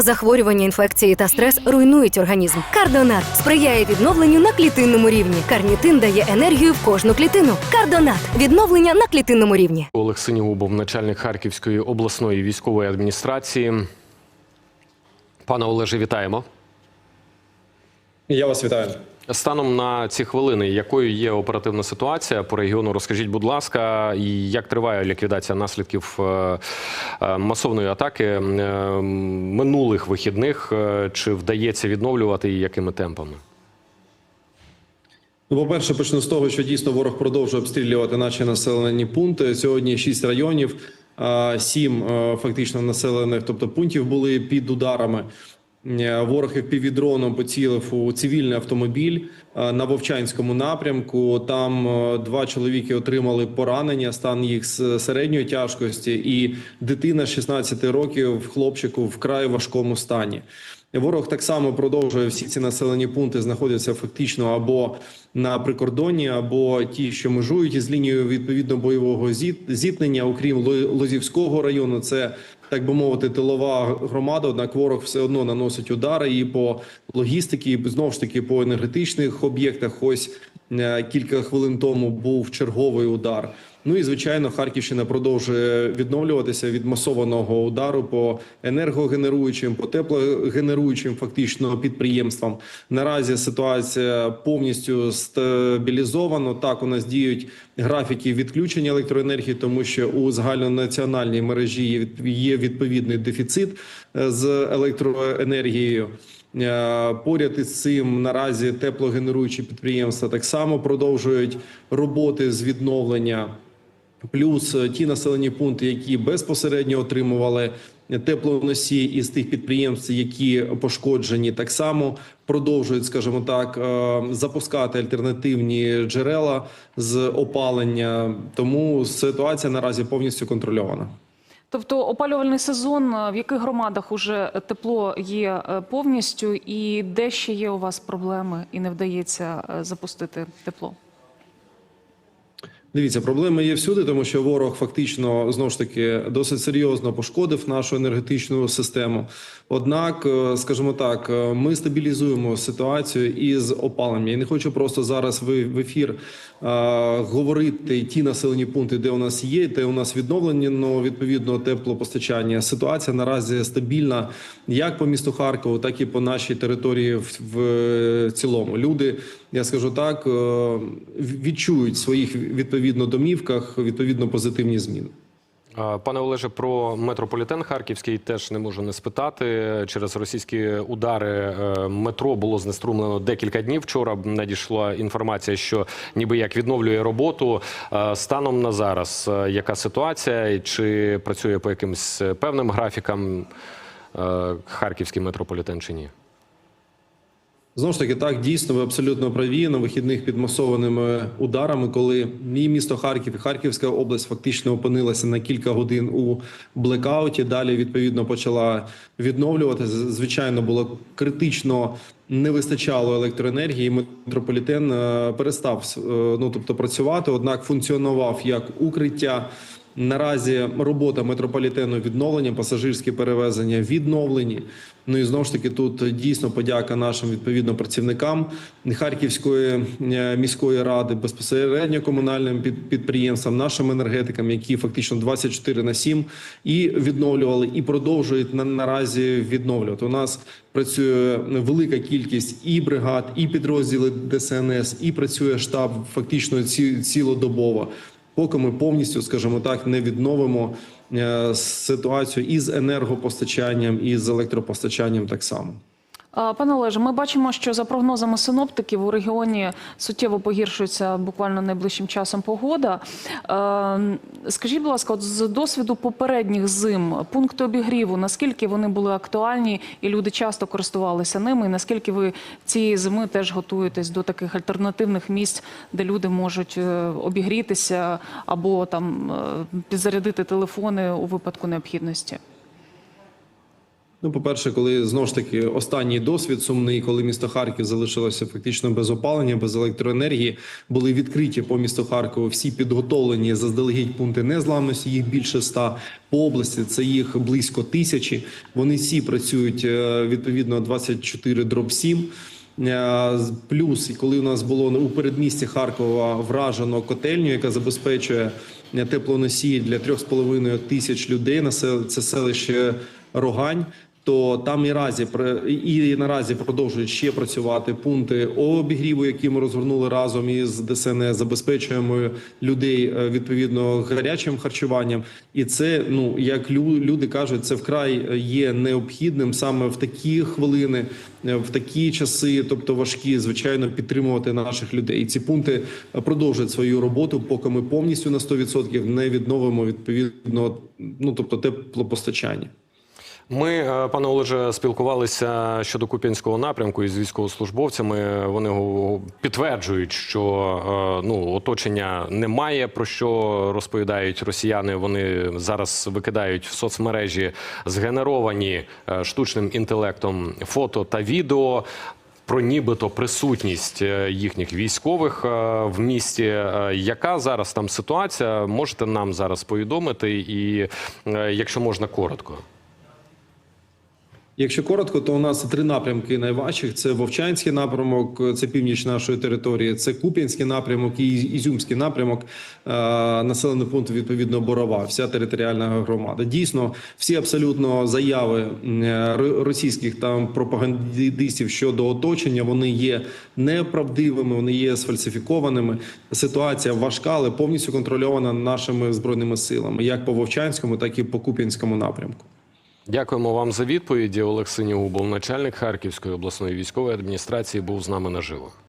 Захворювання, інфекції та стрес руйнують організм. Кардонат сприяє відновленню на клітинному рівні. Карнітин дає енергію в кожну клітину. Кардонат відновлення на клітинному рівні. Олег Синігубов, начальник Харківської обласної військової адміністрації. Пане Олеже, вітаємо. Я вас вітаю. Станом на ці хвилини, якою є оперативна ситуація по регіону, розкажіть, будь ласка, і як триває ліквідація наслідків е, е, масовної атаки е, минулих вихідних? Чи вдається відновлювати і якими темпами? Ну, по-перше, почну з того, що дійсно ворог продовжує обстрілювати наші населені пункти. Сьогодні шість районів, сім фактично населених, тобто пунктів були під ударами. Е, Ворог півдроном поцілив у цивільний автомобіль е, на Вовчанському напрямку. Там е, два чоловіки отримали поранення, стан їх середньої тяжкості, і дитина 16 років, хлопчику вкрай важкому стані. Ворог так само продовжує всі ці населені пункти знаходяться фактично або на прикордоні, або ті, що межують із лінією відповідно бойового зіт- зіткнення, окрім Ло- Лозівського району. Це так би мовити, тилова громада. Однак ворог все одно наносить удари і по логістиці, і знову ж таки по енергетичних об'єктах. Ось е, кілька хвилин тому був черговий удар. Ну і звичайно, Харківщина продовжує відновлюватися від масованого удару по енергогенеруючим, по теплогенеруючим фактично підприємствам. Наразі ситуація повністю стабілізована. Так у нас діють графіки відключення електроенергії, тому що у загальнонаціональній мережі є відповідний дефіцит е, з електроенергією. Е, Поряд із цим наразі теплогенеруючі підприємства так само продовжують роботи з відновлення. Плюс е, ті населені пункти, які безпосередньо отримували теплоносії із тих підприємств, які пошкоджені, так само продовжують, скажімо так, е, запускати альтернативні джерела з опалення. Тому ситуація наразі повністю контрольована. Тобто опалювальний сезон е, в яких громадах уже тепло є повністю, і де ще є у вас проблеми і не вдається запустити тепло? Дивіться, проблема є всюди, тому що ворог фактично знову ж таки досить серйозно пошкодив нашу енергетичну систему. Однак, е, скажімо так, е, ми стабілізуємо ситуацію із опаленням. Я не хочу просто зараз в ефір е, говорити ті населені пункти, де у нас є, де у нас відновлено відповідно теплопостачання. Ситуація наразі стабільна як по місту Харкову, так і по нашій території в, в цілому. Люди, я скажу так, е, відчують своїх відповідно домівках відповідно позитивні зміни. Пане Олеже, про метрополітен Харківський теж не можу не спитати. Через російські удари е, метро було знеструмлено декілька днів. Вчора надійшла інформація, що ніби як відновлює роботу. Е, Станом на зараз, яка ситуація, чи працює по якимось певним графікам харківський метрополітен чи ні? Знову ж таки, так дійсно ви абсолютно праві на вихідних під масованими ударами, коли і місто Харків, і Харківська область фактично опинилася на кілька годин у блекауті. Далі відповідно почала відновлювати. Звичайно, було критично не вистачало електроенергії. Метрополітен е, перестав е, ну тобто працювати однак функціонував як укриття. Наразі робота метрополітену відновлення, пасажирські перевезення відновлені. Ну і знову ж таки, тут дійсно подяка нашим відповідно працівникам Харківської е, міської ради, безпосередньо комунальним під- підприємствам, нашим енергетикам, які фактично 24 на 7 і відновлювали, і продовжують на наразі відновлювати. У нас працює велика кількість і бригад, і підрозділи ДСНС, і працює штаб фактично ці, цілодобово поки ми повністю, скажімо так, не відновимо е, ситуацію із енергопостачанням і з електропостачанням так само. Пане Олеже, ми бачимо, що за прогнозами синоптиків у регіоні суттєво погіршується буквально найближчим часом погода. Скажіть, будь ласка, от з досвіду попередніх зим пункти обігріву, наскільки вони були актуальні і люди часто користувалися ними? І наскільки ви цієї зими теж готуєтесь до таких альтернативних місць, де люди можуть е, обігрітися або там е, підзарядити телефони у випадку необхідності? Ну, по-перше, коли знову ж таки останній досвід сумний, коли місто Харків залишилося фактично без опалення, без електроенергії, були відкриті по місту Харкову всі підготовлені заздалегідь пункти незламності. Їх більше ста по області. Це їх близько тисячі. Вони всі працюють е, відповідно 24 дроб 7. Е, Плюс, коли у нас було у передмісті Харкова вражено котельню, яка забезпечує е, теплоносії для 3,5 тисяч людей, насел- це селище Рогань. То там і разі і наразі продовжують ще працювати пункти обігріву, які ми розгорнули разом із ДСНС, забезпечуємо людей е, відповідно гарячим харчуванням. І це ну як лю- люди кажуть, це вкрай є необхідним саме в такі хвилини, е, в такі часи, тобто важкі, звичайно, підтримувати наших людей. І ці пункти е, продовжують свою роботу, поки ми повністю на 100% не відновимо відповідно, ну тобто теплопостачання. Ми, е, пане Олеже, спілкувалися щодо Куп'янського напрямку із військовослужбовцями. Вони підтверджують, що е, ну оточення немає. Про що розповідають росіяни? Вони зараз викидають в соцмережі згенеровані е, штучним інтелектом фото та відео. Про нібито присутність їхніх військових в місті. Яка зараз там ситуація? Можете нам зараз повідомити, і якщо можна коротко. Якщо коротко, то у нас три напрямки найважчих: це Вовчанський напрямок, це північ нашої території, це Куп'янський напрямок і Ізюмський напрямок, е, населений пункт відповідно Борова, вся територіальна громада. Дійсно, всі абсолютно заяви е, ро- російських там пропагандистів щодо оточення, вони є неправдивими, вони є сфальсифікованими. Ситуація важка, але повністю контрольована нашими збройними силами, як по Вовчанському, так і по Куп'янському напрямку. Дякуємо вам за відповіді. Олексій Синігубов, начальник Харківської обласної військової адміністрації, був з нами наживо.